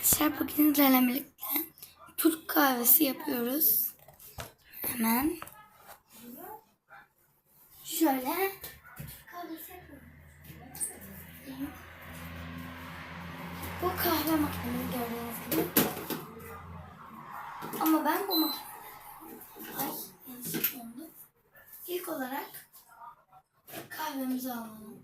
Arkadaşlar bugün sizlerle birlikte Türk kahvesi yapıyoruz. Hemen şöyle. Bu kahve makinesi gördüğünüz gibi. Ama ben bu makinede ay yanlış oldu. İlk olarak kahvemizi alalım.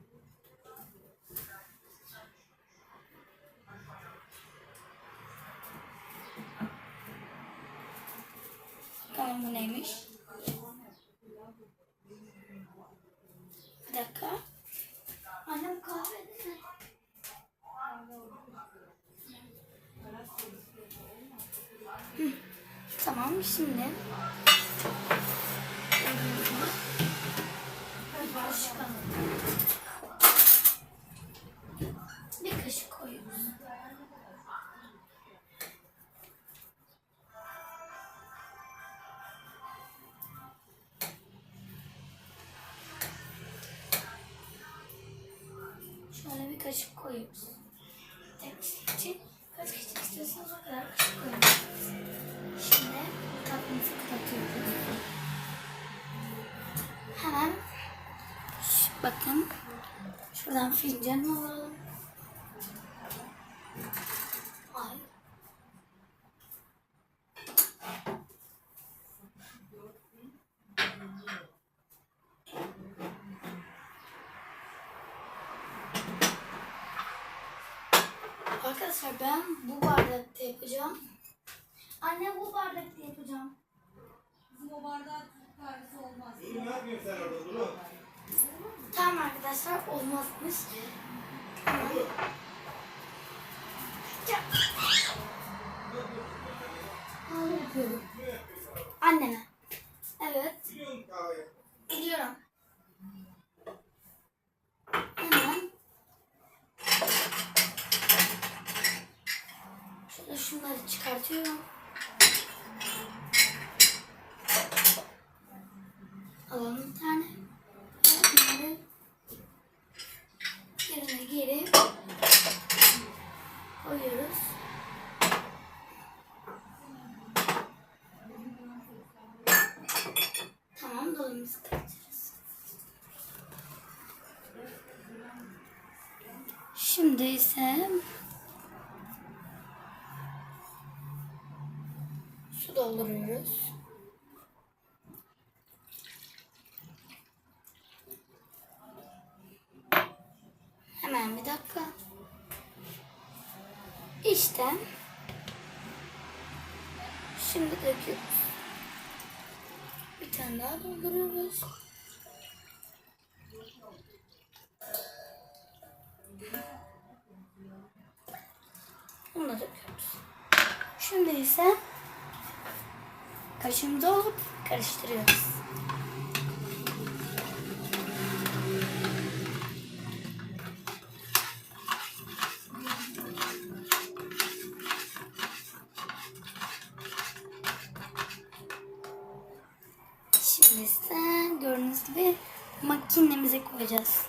Tamam şimdi. Bir kaşık. Şöyle bir kaşık koyuyoruz. Bakın şuradan fincan alalım. Ay. Arkadaşlar ben bu bardakta yapacağım. Anne bu bardakta yapacağım. Bizim o Türk kahvesi olmaz. Duru ne yapıyorsun sen orada Duru? Tamam arkadaşlar olmazmış. Tamam. Anneme. Evet. Biliyor musun kahve? Gidiyorum. Hemen. Şöyle şunları çıkartıyorum. Alalım bir tane. Ve bunları yerine geri koyuyoruz. Kapatırız. Şimdi ise su dolduruyoruz. Hemen bir dakika. İşte şimdi döküyoruz. Tane daha dolduruyoruz. Bunu da. Şimdi ise kaşığımızı alıp karıştırıyoruz. İse gördüğünüz gibi makinemize koyacağız.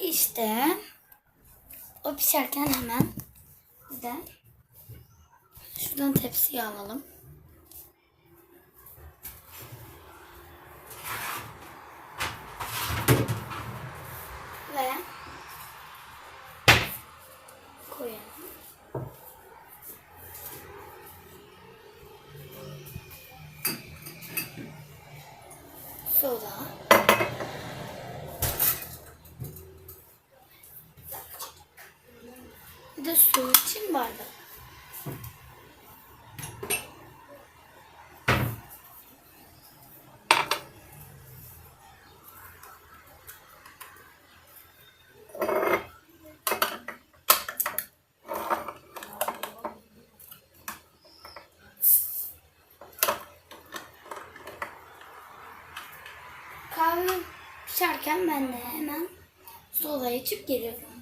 İşte o pişerken hemen de şuradan tepsiye alalım. Ve koyalım. Soda. Bir de su için bardak. Kahve pişerken ben de hemen soda içip geliyorum.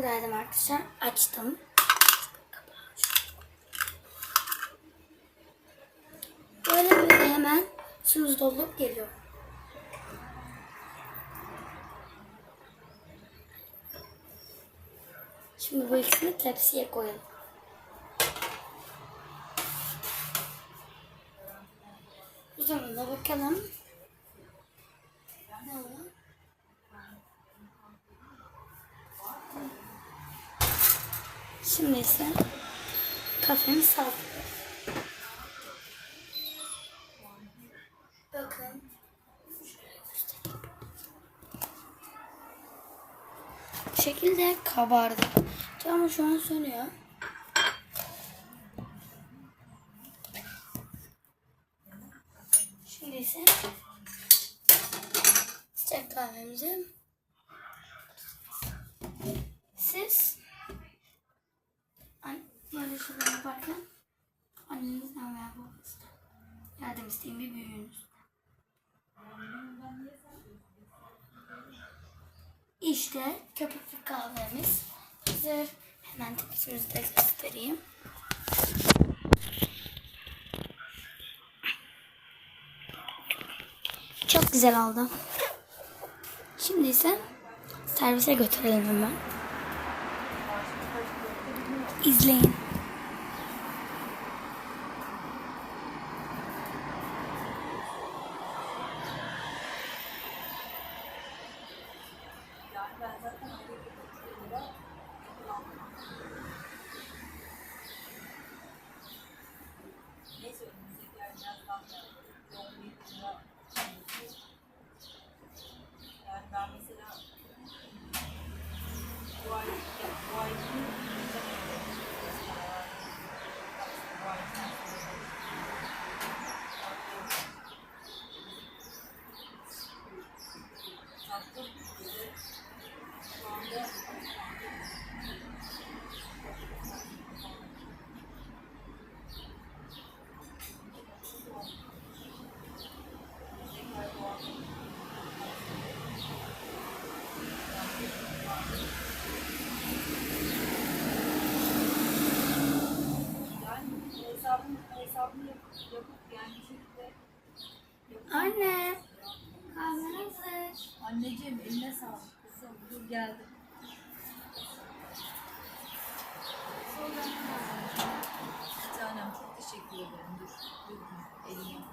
Buradaydım arkadaşlar. Açtım. Böyle böyle hemen suyumuz dolup geliyor. Şimdi bu ikisini tepsiye koyalım. Sonra da bakalım. Ne oluyor? Şimdi ise kafemi sallıyor. Bakın. Bu şekilde kabardı. Ama şu an sönüyor. Şimdi ise sıcak kahvemizi siz şuradan yaparken annenizden veya babanızdan yardım isteyin bir büyüğünüz. İşte köpüklü kahvemiz hazır. Hemen tepsimizi de göstereyim. Çok güzel oldu. Şimdi ise servise götürelim hemen. İzleyin. và rất là nhiều Anneciğim eline sağlık kızım. Dur geldim. Sonra çok teşekkür ederim. Dur. Dur. Elini.